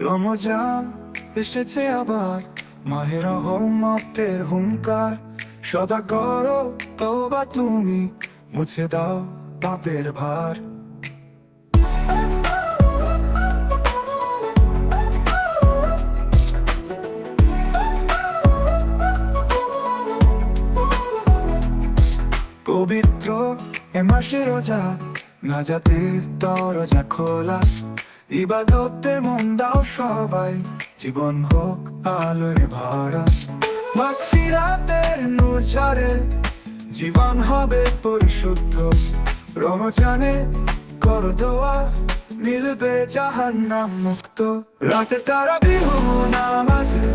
রমজান এসেছে আবার। মাহের রহমতের হুঙ্কার। সদা করো তবা তুমি, মুছে দাও পাপের ভার। পবিত্র এ মাসে রোজা, না জাতির দরজা খোলা। ইবাদতে মন দাও সবাই। জীবন হোক আলোয় ভরা। মাগফিরাতের নূর জীবন হবে পরিশুদ্ধ। রমজানে কর দোয়া, মিলবে জাহান্নাম মুক্ত। রাতে তারা বিহু নামাজে,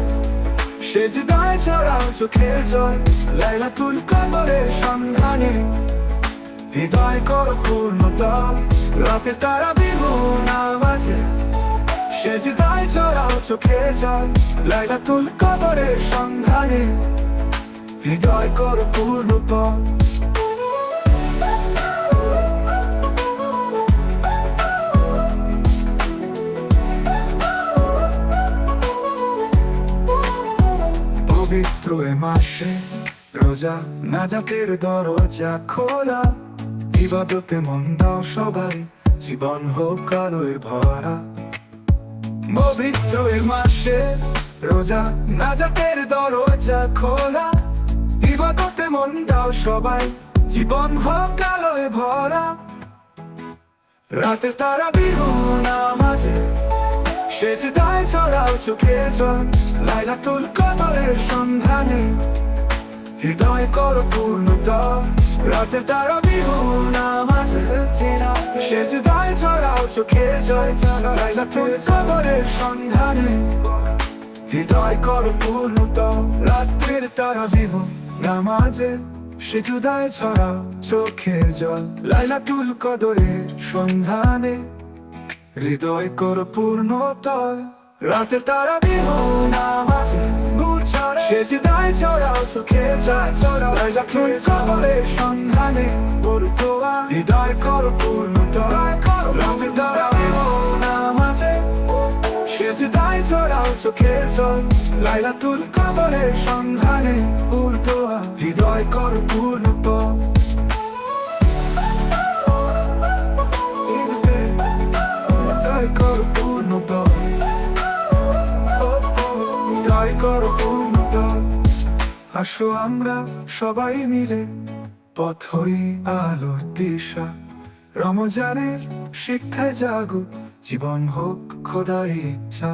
সেজদায় ছড়াও চোখের জল। লাইলাতুল কবরের সন্ধানে হৃদয় কর পূর্ণতা। রাতে তারা বিহু চোখের জল। লাইলাতুল কবরের সন্ধানে হৃদয় কর পবিত্র এ মাসে রোজা নাজাতের দরজা খোলা। ইবাদতে মন দাও সবাই, জীবন হোক আলোয় ভরা। পবিত্র এ মাসে রোজা নাজাতের দরজা খোলা। ইবাদতে মন দাও সবাই জীবন হোক আলোয় ভরা। রাতের তারা বিহু নামাজে সেজদায় ছড়াও চোখে জল। লাইলাতুল কদরের সন্ধানে হৃদয় কর পূর্ণতা রাতের তারা বিহু নামাজে সেজদায় ছড়াও চোখে জয় লাইলাতুল কদরের সন্ধানে হৃদয় কর পূর্ণতা, রাত্রির তারা বিহু নামাজে সেজুদায় ছড়াও চোখের জল, লাইলাতুল কদরের সন্ধানে হৃদয় কর পূর্ণতয় রাতের তারা বিহু নামাজে নূর ছড়ে চোখে যায় ছড়াও লাইলাতুল কদরের সন্ধানে সেজদায় ছড়াও চোখে জল লাইলাতুল কদরের সন্ধানে উর্দোয়া হৃদয় কর পূর্ণতয় আসো আমরা সবাই মিলে পথ হই আলোর দিশা। রমজানের শিক্ষায় জাগুক জীবন হোক খোদার ইচ্ছা।